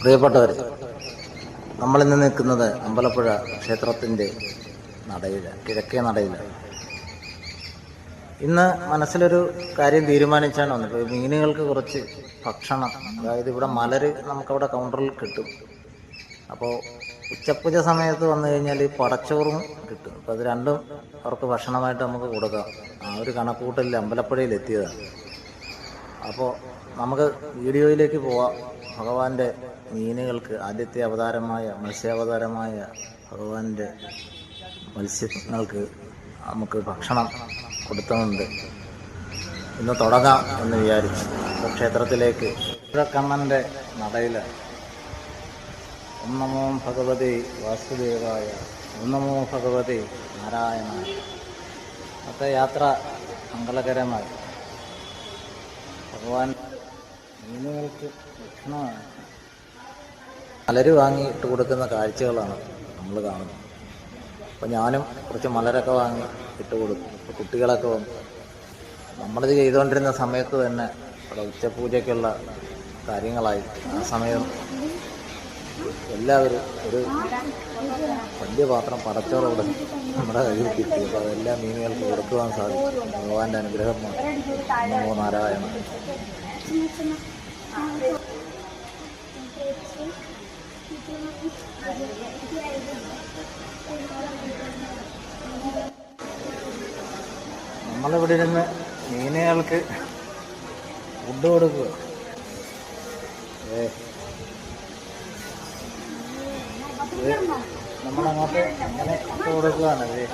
പ്രിയപ്പെട്ടവർ നമ്മളിന്ന് നിൽക്കുന്നത് അമ്പലപ്പുഴ ക്ഷേത്രത്തിന്റെ നടയിൽ കിഴക്കേ നടയിലാണ് ഇന്ന് മനസ്സിലൊരു കാര്യം തീരുമാനിച്ചാണ് വന്നത് മീനുകൾക്ക് കുറച്ച് ഭക്ഷണം അതായത് ഇവിടെ മലര് നമുക്കവിടെ കൗണ്ടറിൽ കിട്ടും. അപ്പോൾ ഉച്ചപ്പൂജ സമയത്ത് വന്നു കഴിഞ്ഞാൽ പടച്ചോറും കിട്ടും. അപ്പോൾ അത് രണ്ടും അവർക്ക് ഭക്ഷണമായിട്ട് നമുക്ക് കൊടുക്കാം. ആ ഒരു കണക്കൂട്ടലിൽ അമ്പലപ്പുഴയിൽ എത്തിയതാണ്. അപ്പോൾ നമുക്ക് വീഡിയോയിലേക്ക് പോവാം. ഭഗവാന്റെ മീനുകൾക്ക് ആദ്യത്തെ അവതാരമായ മത്സ്യാവതാരമായ ഭഗവാന്റെ മത്സ്യങ്ങൾക്ക് നമുക്ക് ഭക്ഷണം കൊടുത്തുകൊണ്ട് ഇന്ന് തുടങ്ങാം എന്ന് വിചാരിച്ചു. ക്ഷേത്രത്തിലേക്ക് കണ്ണന്റെ നടയിൽ ഓം നമോ ഭഗവതി വാസുദേവായ ഓം നമോ ഭഗവതി നാരായണായ. അത്ത യാത്ര മംഗളകരമായി. ഭഗവാൻ മീനുകൾക്ക് ഭക്ഷണമാണ്. മലര് വാങ്ങിയിട്ട് കൊടുക്കുന്ന കാഴ്ചകളാണ് നമ്മൾ കാണുന്നത്. അപ്പോൾ ഞാനും കുറച്ച് മലരൊക്കെ വാങ്ങി ഇട്ട് കൊടുക്കും. കുട്ടികളൊക്കെ വന്നു നമ്മളിത് ചെയ്തുകൊണ്ടിരുന്ന സമയത്ത് തന്നെ ഇവിടെ ഉച്ചപൂജയ്ക്കുള്ള കാര്യങ്ങളായി. ആ സമയം എല്ലാവരും ഒരു വലിയ പാത്രം പടച്ചോറോടെ നമ്മുടെ കയ്യിൽ കിട്ടി. അപ്പോൾ അതെല്ലാ മീനുകൾക്ക് കൊടുക്കുവാൻ സാധിക്കും. ഭഗവാന്റെ അനുഗ്രഹം കൊണ്ട്. നമോ നമ്മളിവിടെ ഇരുന്ന് മീനുകൾക്ക് ഫുഡ് കൊടുക്കുക. നമ്മളങ്ങോട്ട് അങ്ങനെ ഇട്ട് കൊടുക്കുകയാണ്. ഇത്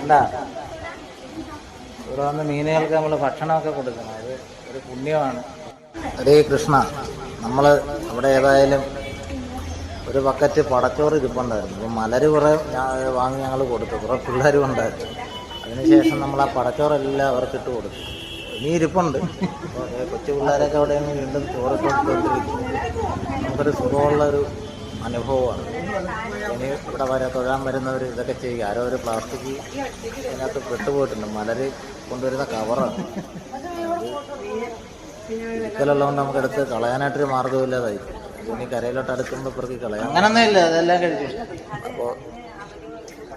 അല്ല ഇവിടെ വന്ന് മീനുകൾക്ക് നമ്മൾ ഭക്ഷണമൊക്കെ കൊടുക്കണം. അത് ഒരു പുണ്യമാണ്. ഹരേ കൃഷ്ണ. നമ്മൾ അവിടെ ഏതായാലും ഒരു ബക്കറ്റ് പടച്ചോറ് ഇരിപ്പുണ്ടായിരുന്നു. അപ്പോൾ മലര് കുറേ വാങ്ങി ഞങ്ങൾ കൊടുത്തു. കുറേ പിള്ളേരും ഉണ്ടായിരുന്നു. അതിനുശേഷം നമ്മൾ ആ പടച്ചോറെല്ലാം അവർക്ക് ഇട്ട് കൊടുത്തു. ഇനി ഇരിപ്പുണ്ട്. കൊച്ചു പിള്ളേരൊക്കെ അവിടെ വീണ്ടും ചോറ് കൊടുത്തുകൊണ്ടിരിക്കും നമുക്കൊരു സുഖമുള്ളൊരു അനുഭവമാണ്. ഇനി ഇവിടെ വരെ തൊഴാൻ വരുന്നവർ ഇതൊക്കെ ചെയ്യുക. ആരോ ഒരു പ്ലാസ്റ്റിക് അതിനകത്ത് പെട്ടുപോയിട്ടുണ്ട്. മലര് കൊണ്ടുവരുന്ന കവറാണ് ഒരിക്കലുള്ളതുകൊണ്ട് നമുക്ക് എടുത്ത് കളയാനായിട്ടൊരു മാർഗമില്ലാതായി ഇനി കരയിലോട്ട് അടുക്കുമ്പോൾ ഇവർക്ക് കളയാം. അങ്ങനൊന്നും ഇല്ല. അതെല്ലാം കഴിച്ചു അപ്പോൾ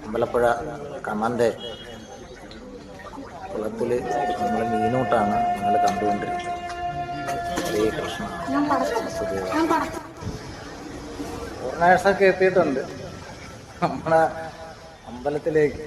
അമ്പലപ്പുഴ കണ്ണന്റെ കുളത്തിൽ നമ്മൾ മീനൂട്ടാണ് നിങ്ങൾ കണ്ടുകൊണ്ടിരിക്കുന്നത്. ഹരേ കൃഷ്ണ പൂർണാഴ്സൊക്കെ എത്തിയിട്ടുണ്ട് നമ്മളെ അമ്പലത്തിലേക്ക്.